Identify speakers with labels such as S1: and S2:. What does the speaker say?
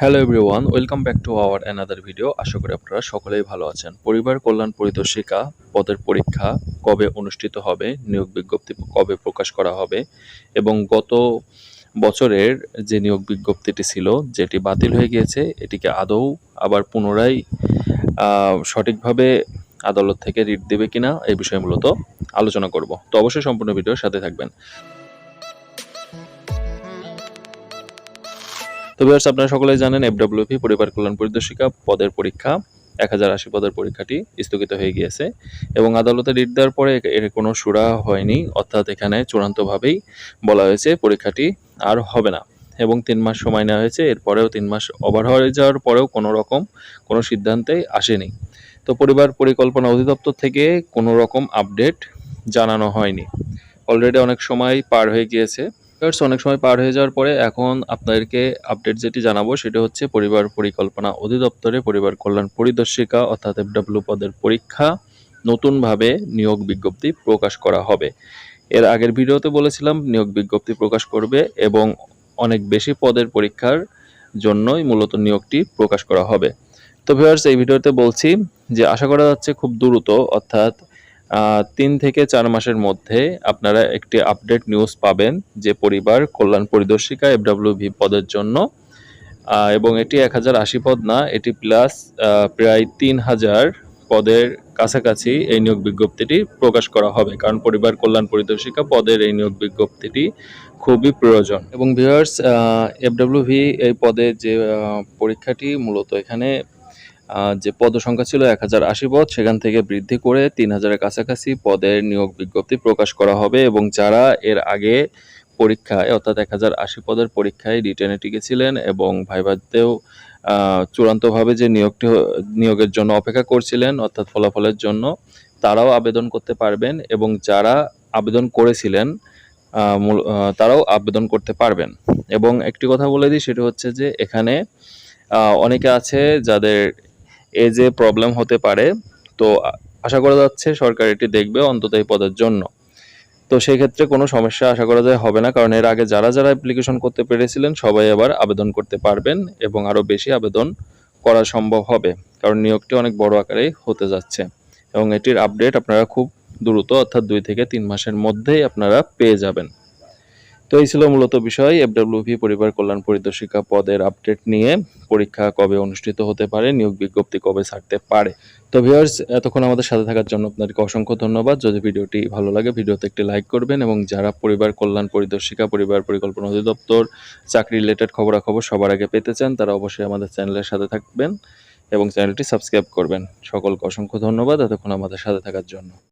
S1: Hello everyone welcome back to our another video আশা করি আপনারা সকলেই ভালো আছেন। পরিবার কল্যাণ পরিদর্শিকা পদের পরীক্ষা কবে অনুষ্ঠিত হবে, নিয়োগ বিজ্ঞপ্তি কবে প্রকাশ করা হবে, এবং গত বছরের যে নিয়োগ বিজ্ঞপ্তিটি ছিল, যেটি বাতিল হয়ে গিয়েছে, এটিকে আদৌ আবার পুনরায় সঠিকভাবে আদালত থেকে রিট দেবে কিনা এই বিষয়ে মূলত আলোচনা করব। তো অবশ্যই সম্পূর্ণ ভিডিওর সাথে থাকবেন। তো ভিউয়ার্স আপনারা সকলেই জানেন এফডব্লিউপি পরিবার কল্যাণ পরিদর্শিকা, পদের পরীক্ষা, এক হাজার আশি পদের পরীক্ষাটি স্থগিত হয়ে গিয়েছে এবং আদালতে রিট দেওয়ার পরে এর কোনো সুরা হয়নি, অর্থাৎ এখানে চূড়ান্তভাবেই বলা হয়েছে পরীক্ষাটি আর হবে না এবং তিন মাস সময় নেওয়া হয়েছে, এরপরেও তিন মাস ওভার হয়ে যাওয়ার পরেও কোনো রকম কোনো সিদ্ধান্তেই আসেনি। তো পরিবার পরিকল্পনা অধিদপ্তর থেকে কোনো রকম আপডেট জানানো হয়নি। অলরেডি অনেক সময় পার হয়ে গিয়েছে। Viewers, অনেক সময় পার হয়ে যাওয়ার পরে এখন আপনাদেরকে আপডেট যেটি জানাব সেটা হচ্ছে পরিবার পরিকল্পনা অধিদপ্তরে পরিবার কল্যাণ পরিদর্শিকা অর্থাৎ এফডব্লিউ পদের পরীক্ষা নতুনভাবে নিয়োগ বিজ্ঞপ্তি প্রকাশ করা হবে। এর আগের ভিডিওতে বলেছিলাম নিয়োগ বিজ্ঞপ্তি প্রকাশ করবে এবং অনেক বেশি পদের পরীক্ষার জন্যই মূলত নিয়োগটি প্রকাশ করা হবে। তো ভিউয়ার্স এই ভিডিওতে বলছি যে আশা করা যাচ্ছে খুব দ্রুত অর্থাৎ তিন থেকে চার মাসের মধ্যে আপনারা একটি আপডেট নিউজ পাবেন যে পরিবার কল্যাণ পরিদর্শিকা এফডব্লিউভি পদের জন্য। এবং এটি এক হাজার আশি পদ না, এটি প্লাস প্রায় তিন হাজার পদের কাছাকাছি এই নিয়োগ বিজ্ঞপ্তিটি প্রকাশ করা হবে। কারণ পরিবার কল্যাণ পরিদর্শিকা পদের এই নিয়োগ বিজ্ঞপ্তিটি খুবই প্রয়োজন। এবং ভিউয়ার্স এফডব্লিউভি এই পদে যে পরীক্ষাটি মূলত এখানে যে পদ সংখ্যা ছিল এক হাজার আশি পদ, সেখান থেকে বৃদ্ধি করে তিন হাজারের কাছাকাছি পদের নিয়োগ বিজ্ঞপ্তি প্রকাশ করা হবে এবং যারা এর আগে পরীক্ষায়, অর্থাৎ এক হাজার আশি পদের পরীক্ষায় রিটেনে টিকেছিলেন এবং ভাইভাতেও চূড়ান্তভাবে যে নিয়োগটি নিয়োগের জন্য অপেক্ষা করছিলেন, অর্থাৎ ফলাফলের জন্য, তারাও আবেদন করতে পারবেন এবং যারা আবেদন করেছিলেন তারাও আবেদন করতে পারবেন। এবং একটি কথা বলে দিই, সেটা হচ্ছে যে এখানে অনেকে আছে যাদের এজে প্রবলেম হতে পারে, তো আশা করা যাচ্ছে সরকার এটি দেখবে অন্তত এই পদের জন্য। তো সেই ক্ষেত্রে কোনো সমস্যা আশা করা যায় হবে না, কারণ এর আগে যারা যারা অ্যাপ্লিকেশন করতে পেরেছিলেন, সবাই আবার আবেদন করতে পারবেন এবং আরও বেশি আবেদন করা সম্ভব হবে, কারণ নিয়োগটি অনেক বড় আকারেই হতে যাচ্ছে। এবং এটির আপডেট আপনারা খুব দ্রুত, অর্থাৎ দুই থেকে তিন মাসের মধ্যেই আপনারা পেয়ে যাবেন। তো এই ছিল মূলত বিষয় এফডব্লিউপি পরিবার কল্যাণ পরিদর্শিকা পদের আপডেট নিয়ে। পরীক্ষা কবে অনুষ্ঠিত হতে পারে, নিয়োগ বিজ্ঞপ্তি কবে ছাড়তে পারে? তো ভিউয়ার্স, এতক্ষণ আমাদের সাথে থাকার জন্য আপনাদেরকে অসংখ্য ধন্যবাদ। যদি ভিডিওটি ভালো লাগে, ভিডিওতে একটি লাইক করবেন এবং যারা পরিবার কল্যাণ পরিদর্শিকা, পরিবার পরিকল্পনা অধিদপ্তর, চাকরি রিলেটেড খবরাখবর সবার আগে পেতে চান, তারা অবশ্যই আমাদের চ্যানেলের সাথে থাকবেন এবং চ্যানেলটি সাবস্ক্রাইব করবেন। সকলকে অসংখ্য ধন্যবাদ, এতক্ষণ আমাদের সাথে থাকার জন্য।